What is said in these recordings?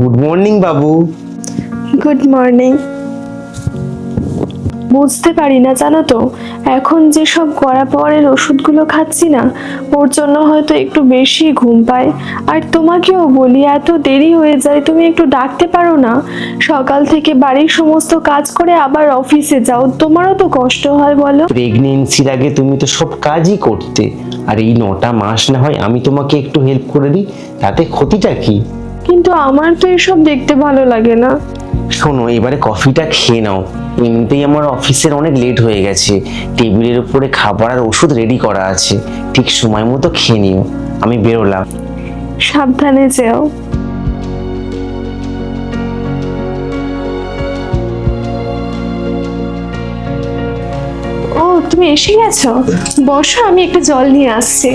Good morning বাবু good morning বুঝতে পারি না জানো তো? এখন যেসব কড়া পাওয়ারের ওষুধগুলো খাচ্ছি না ওর জন্য হয়তো একটু বেশি ঘুম পায়। আর তোমাকেও বলি এত দেরি হয়ে যায় তুমি একটু ডাকতে পারো না। সকাল থেকে বাড়ির সমস্ত কাজ করে আবার অফিসে যাও তোমারও তো কষ্ট হয় বলো। প্রেগনেন্সির আগে তুমি তো সব কাজই করতে আর এই নটা মাস না হয় আমি তোমাকে একটু হেল্প করে দিই তাতে ক্ষতিটা কি? কিন্তু আমার তো এসব দেখতে ভালো লাগে না। শোনো এবারে কফিটা খেয়ে নাও। এমনিতেই আমার অফিসের অনেক লেট হয়ে গেছে। টেবিলের উপরে খাবার আর ওষুধ রেডি করা আছে। ঠিক সময় মতো খেয়ে নিও। আমি বেরোলাম। সাবধানে যেও। ও তুমি এসে গেছো? বসো আমি একটু জল নিয়ে আসছি।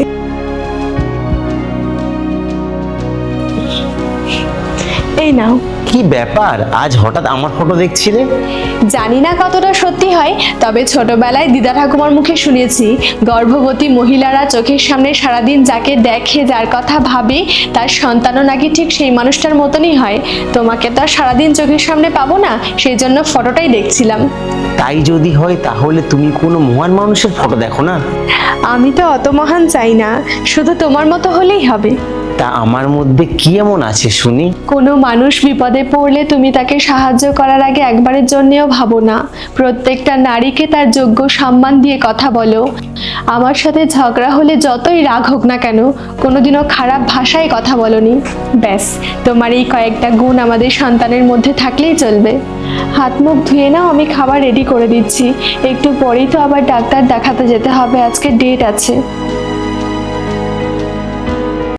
এই নাও। কি ব্যাপার? আজ হঠাৎ আমার ফটো দেখছিলে? জানি না কতটা সত্যি হয় তবে ছোটবেলায় দিদা ঠাকুমার মুখে শুনেছি গর্ভবতী মহিলারা চোখের সামনে সারাদিন যাকে দেখে যার কথা ভাবে তার সন্তানও নাকি ঠিক সেই মানুষটার মতনই হয়। তোমাকে তো আর সারাদিন চোখের সামনে পাবো না সেই জন্য ফটোটাই দেখছিলাম। তাই যদি হয় তাহলে তুমি কোনো মহান মানুষের ফটো দেখো না? আমি তো অত মহান চাই না শুধু তোমার মতো হলেই হবে। তা আমার মধ্যে কি এমন আছে, শুনি? কোনো মানুষ বিপদে পড়লে তুমি তাকে সাহায্য করার আগে একবারের জন্যেও ভাবো না। প্রত্যেকটা নারীকে তার যোগ্য সম্মান দিয়ে কথা বলো। আমার সাথে ঝগড়া হলে যতই রাগ হোক না কেন, কোনোদিনও খারাপ ভাষায় কথা বলনি। ব্যাস, তোমার এই কয়েকটা গুণ আমাদের সন্তানের মধ্যে থাকলেই চলবে। হাত মুখ ধুয়ে নাও, আমি খাবার রেডি করে দিচ্ছি। একটু পরেই তো আবার ডাক্তার দেখাতে যেতে হবে, আজকে ডেট আছে।